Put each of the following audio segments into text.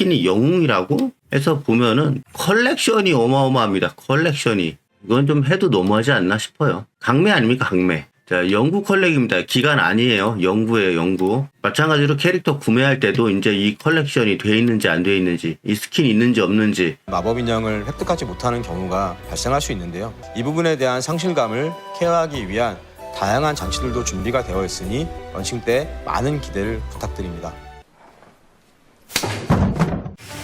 스킨이 영웅이라고 해서 보면은 컬렉션이 어마어마합니다. 컬렉션이. 이건 좀 해도 너무하지 않나 싶어요. 강매 아닙니까, 강매. 자, 영구 컬렉입니다. 기간 아니에요. 영구예요, 영구. 마찬가지로 캐릭터 구매할 때도 이제 이 컬렉션이 돼 있는지 안 돼 있는지, 이 스킨 있는지 없는지, 마법 인형을 획득하지 못하는 경우가 발생할 수 있는데요. 이 부분에 대한 상실감을 케어하기 위한 다양한 장치들도 준비가 되어 있으니 런칭 때 많은 기대를 부탁드립니다.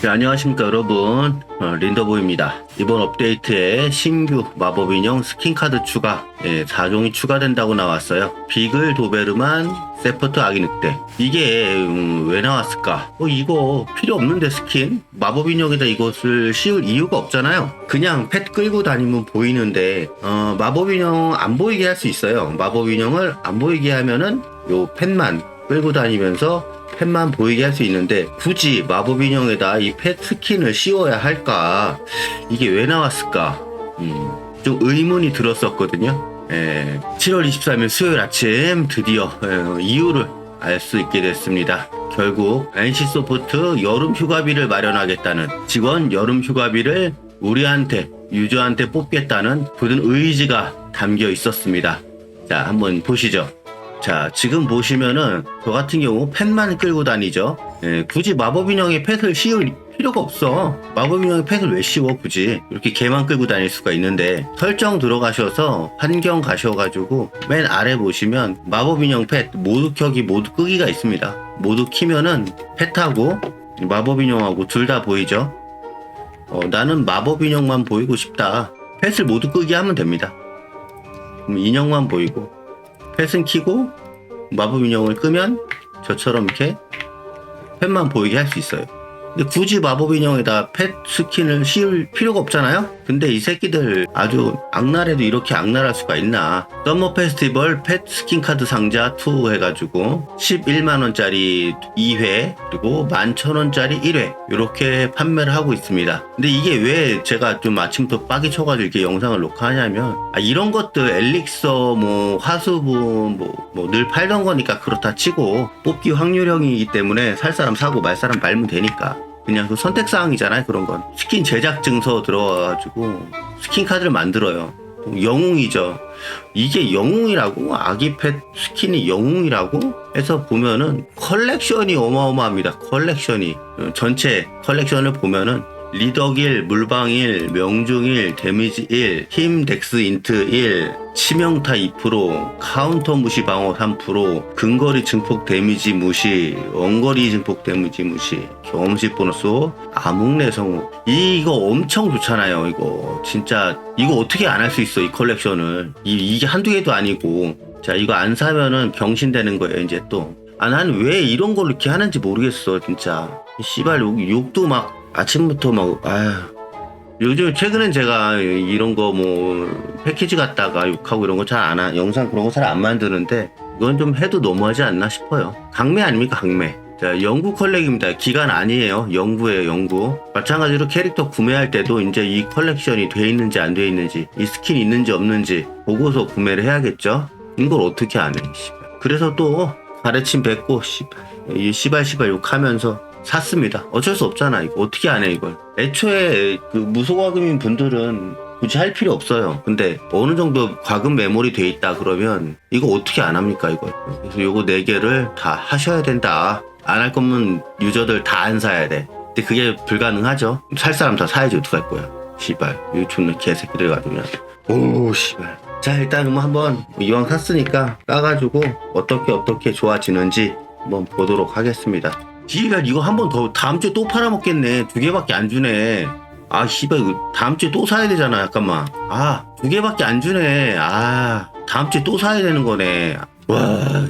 네, 안녕하십니까 여러분. 어, 린더보입니다. 이번 업데이트에 신규 마법 인형 스킨 카드 추가 예, 4종이 추가된다고 나왔어요. 비글 도베르만 세퍼트 아기 늑대. 이게 음, 왜 나왔을까? 어, 이거 필요 없는데 스킨? 마법 인형에다 이것을 씌울 이유가 없잖아요. 그냥 펫 끌고 다니면 보이는데 어, 마법 인형 안 보이게 할 수 있어요. 마법 인형을 안 보이게 하면은 요 펫만 끌고 다니면서 펫만 보이게 할 수 있는데 굳이 마법 인형에다 이 펫 스킨을 씌워야 할까? 이게 왜 나왔을까? 음, 좀 의문이 들었었거든요. 예, 7월 23일 수요일 아침 드디어 예, 이유를 알 수 있게 됐습니다. 결국 NC 소프트 여름 휴가비를 마련하겠다는 직원 여름 휴가비를 우리한테 유저한테 뽑겠다는 굳은 의지가 담겨 있었습니다. 자, 한번 보시죠. 자, 지금 보시면은 저 같은 경우 펫만 끌고 다니죠. 예, 굳이 마법 인형에 펫을 씌울 필요가 없어. 마법 인형에 펫을 왜 씌워 굳이 이렇게 개만 끌고 다닐 수가 있는데 설정 들어가셔서 환경 가셔가지고 맨 아래 보시면 마법 인형 펫 모두 켜기 모두 끄기가 있습니다. 모두 키면은 펫하고 마법 인형하고 둘 다 보이죠. 어, 나는 마법 인형만 보이고 싶다. 펫을 모두 끄기 하면 됩니다. 그럼 인형만 보이고 펫은 키고 마법 인형을 끄면 저처럼 이렇게 펫만 보이게 할 수 있어요. 근데 굳이 마법 인형에다 펫 스킨을 씌울 필요가 없잖아요? 근데 이 새끼들 아주 악랄해도 이렇게 악랄할 수가 있나. 썸머 페스티벌 펫 스킨 카드 상자 2 해가지고 11만원짜리 2회 그리고 11,000원짜리 1회 이렇게 판매를 하고 있습니다. 근데 이게 왜 제가 좀 아침부터 빡이 쳐가지고 이렇게 영상을 녹화하냐면 아, 이런 것들 엘릭서 뭐 화수분 뭐늘 팔던 거니까 그렇다 치고 뽑기 확률형이기 때문에 살 사람 사고 말 사람 말면 되니까 그냥 그 선택 사항이잖아요 그런 건. 스킨 제작 증서 들어와가지고 스킨 카드를 만들어요. 영웅이죠. 이게 영웅이라고? 아기 펫 스킨이 영웅이라고? 해서 보면은 컬렉션이 어마어마합니다. 컬렉션이. 어, 전체 컬렉션을 보면은 리덕 1, 물방 1, 명중 1, 데미지 1, 힘 덱스 인트 1, 치명타 2%, 카운터 무시 방어 3%, 근거리 증폭 데미지 무시, 원거리 증폭 데미지 무시, 경험식 보너스, 암흑내 성우. 이거 엄청 좋잖아요, 이거. 진짜, 이거 어떻게 안 할 수 있어, 이 컬렉션을. 이, 이게 한두 개도 아니고. 자, 이거 안 사면은 병신되는 거예요, 이제 또. 아, 난 왜 이런 걸 이렇게 하는지 모르겠어, 진짜. 이 씨발, 욕, 욕도 막 아침부터 막, 아휴. 요즘 최근엔 제가 이런 거 뭐 패키지 갖다가 욕하고 이런 거 잘안 하, 영상 그런 거 잘 안 만드는데 이건 좀 해도 너무하지 않나 싶어요. 강매 아닙니까 강매. 자, 영구 컬렉입니다. 기간 아니에요. 영구예요, 영구. 마찬가지로 캐릭터 구매할 때도 이제 이 컬렉션이 돼 있는지 안 돼 있는지, 이 스킨 있는지 없는지 보고서 구매를 해야겠죠? 이걸 어떻게 안 해, 씨발. 그래서 또 가르침 뱉고, 씨발. 이 씨발 씨발 욕하면서 샀습니다. 어쩔 수 없잖아. 이거 어떻게 안 해, 이걸. 애초에 그 무소과금인 분들은 굳이 할 필요 없어요. 근데 어느 정도 과금 메모리 돼 있다 그러면 이거 어떻게 안 합니까, 이걸. 그래서 요거 네 개를 다 하셔야 된다. 안 할 거면 유저들 다 안 사야 돼. 근데 그게 불가능하죠. 살 사람 다 사야지 어떡할 거야. 씨발. 이거 존나 개새끼들 그냥. 오, 씨발. 자, 일단 뭐 한번 이왕 샀으니까 까가지고 어떻게 어떻게 좋아지는지 한번 보도록 하겠습니다. 씨발 이거 한 번 더 다음 주에 또 팔아먹겠네. 두 개밖에 안 주네. 아 씨발 이거 다음 주에 또 사야 되잖아. 잠깐만. 아 두 개밖에 안 주네. 아 다음 주에 또 사야 되는 거네. 와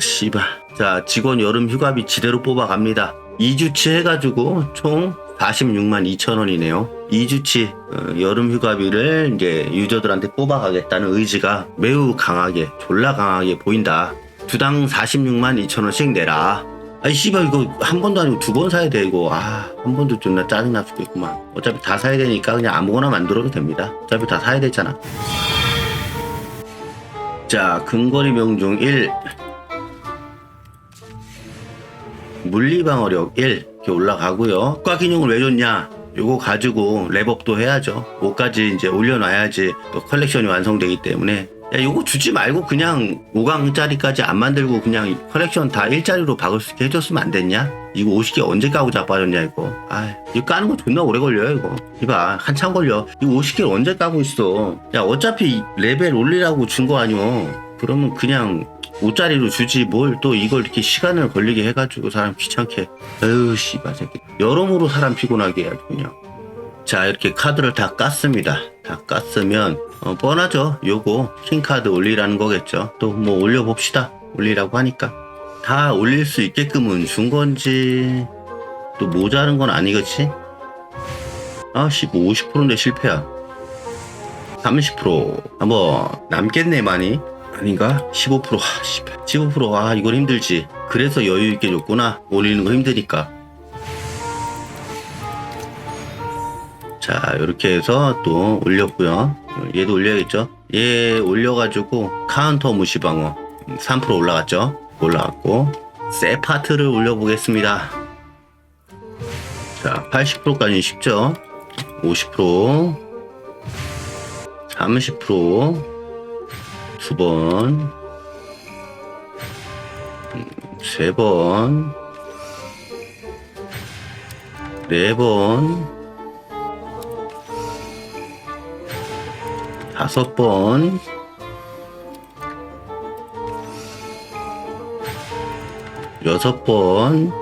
씨발. 자 직원 여름 휴가비 지대로 뽑아갑니다. 2주치 해가지고 총 46만 2천 원이네요. 2주치 어, 여름 휴가비를 이제 유저들한테 뽑아가겠다는 의지가 매우 강하게 졸라 강하게 보인다. 주당 46만 2천 원씩 내라. 아이 씨발 이거 한 번도 아니고 두 번 사야 돼 이거. 아 한 번도 존나 짜증나 죽겠구만. 어차피 다 사야 되니까 그냥 아무거나 만들어도 됩니다. 어차피 다 사야 되잖아. 자 근거리 명중 1 물리방어력 1 이렇게 올라가고요. 효과 기능을 왜 줬냐? 요거 가지고 랩업도 해야죠. 5까지 이제 올려놔야지 또 컬렉션이 완성되기 때문에 야 요거 주지 말고 그냥 5강짜리까지 안 만들고 그냥 컬렉션 다 1짜리로 박을 수 있게 해줬으면 안 됐냐? 이거 50개 언제 까고 자빠졌냐 이거? 아 이거 까는 거 존나 오래 걸려요 이거. 이봐 한참 걸려. 이거 50개를 언제 까고 있어? 야 어차피 레벨 올리라고 준 거 아니오. 그러면 그냥 5짜리로 주지 뭘 또 이걸 이렇게 시간을 걸리게 해가지고 사람 귀찮게. 에휴 씨발 새끼. 여러모로 사람 피곤하게 해야지 그냥 자 이렇게 카드를 다 깠습니다. 다 깠으면 어, 뻔하죠. 요거 킹카드 올리라는 거겠죠. 또 뭐 올려봅시다. 올리라고 하니까. 다 올릴 수 있게끔은 준 건지 또 모자른 건 아니겠지 아씨 뭐 50%인데 실패야. 30% 한번 남겠네 많이. 아닌가? 15% 아, 씨발. 15%아 이건 힘들지. 그래서 여유 있게 줬구나. 올리는 거 힘드니까 자 이렇게 해서 또 올렸고요. 얘도 올려야겠죠? 얘 올려가지고 카운터 무시방어 3% 올라갔죠? 올라갔고 세파트를 올려보겠습니다. 자 80%까지 쉽죠? 50% 30%두 번, 음, 세 번, 네 번, 다섯 번, 여섯 번,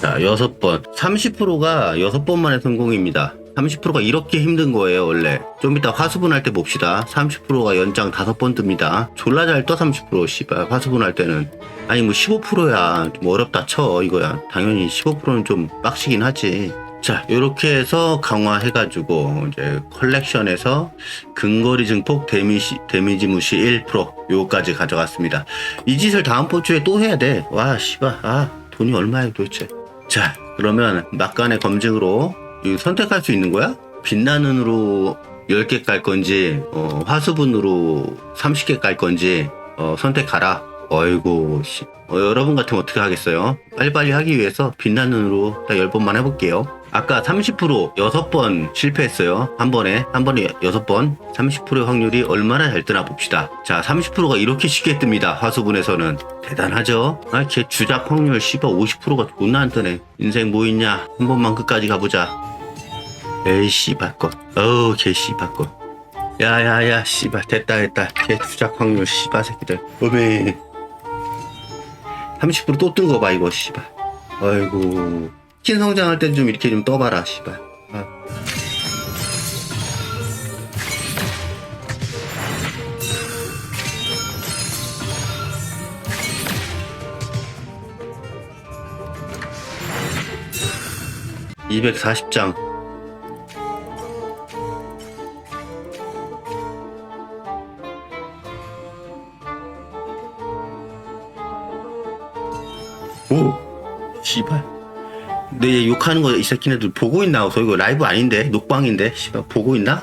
자, 여섯 번. 30%가 여섯 번 만에 성공입니다. 30%가 이렇게 힘든 거예요, 원래. 좀 이따 화수분 할 때 봅시다. 30%가 연장 다섯 번 뜹니다. 졸라 잘 떠, 30%. 씨발, 화수분 할 때는. 아니, 뭐 15%야. 좀 어렵다 쳐, 이거야. 당연히 15%는 좀 빡시긴 하지. 자, 요렇게 해서 강화해가지고, 이제 컬렉션에서 근거리 증폭 데미지, 데미지 무시 1% 요거까지 가져갔습니다. 이 짓을 다음 포주에 또 해야 돼. 와, 씨발. 아, 돈이 얼마야, 도대체. 자, 그러면 막간의 검증으로 선택할 수 있는 거야? 빛나는 으로 10개 깔 건지, 어, 화수분으로 30개 깔 건지, 어, 선택하라. 어이구, 씨. 어, 여러분 같으면 어떻게 하겠어요? 빨리빨리 하기 위해서 빛나는 으로 딱 10번만 해볼게요. 아까 30% 6번 실패했어요. 한 번에, 한 번에 6번. 30%의 확률이 얼마나 잘 뜨나 봅시다. 자, 30%가 이렇게 쉽게 뜹니다. 화수분에서는. 대단하죠? 아, 걔 주작 확률 씨발 50%가 존나 안 뜨네. 인생 뭐 있냐? 한 번만 끝까지 가보자. 에이, 씨발 것. 어우, 개 씨발 것. 야야야, 씨발, 됐다, 됐다. 걔 주작 확률 씨발 새끼들. 어메. 30%또 뜬 거 봐, 이거, 씨발. 아이고. 킨 성장할 때좀 이렇게 좀 떠봐라, 씨발. 아. (240장) 오 씨발 내 욕하는 거 이 새끼네들 보고 있나? 저 이거 라이브 아닌데 녹방인데 씨발 보고 있나?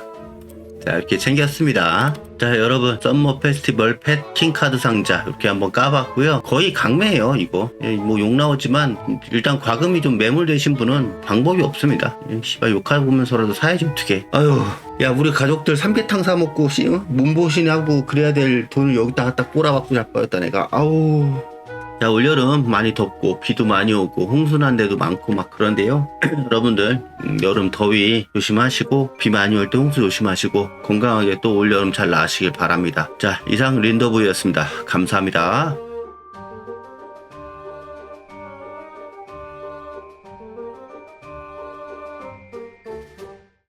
자 이렇게 챙겼습니다. 자 여러분 썸머 페스티벌 펫 킹카드 상자 이렇게 한번 까봤고요. 거의 강매예요 이거. 예, 뭐욕 나오지만 일단 과금이 좀 매몰되신 분은 방법이 없습니다. 예, 씨발 욕하면서라도 사야지 어떻게? 아유 야 우리 가족들 삼계탕 사 먹고 씨 어? 몸보신하고 그래야 될 돈을 여기다가 딱 꼬라박고 자빠졌다 내가. 아우. 자, 올여름 많이 덥고 비도 많이 오고 홍순한 데도 많고 막 그런데요. 여러분들 음, 여름 더위 조심하시고 비 많이 올 때 홍수 조심하시고 건강하게 또 올여름 잘 나으시길 바랍니다. 자, 이상 린더부였습니다. 감사합니다.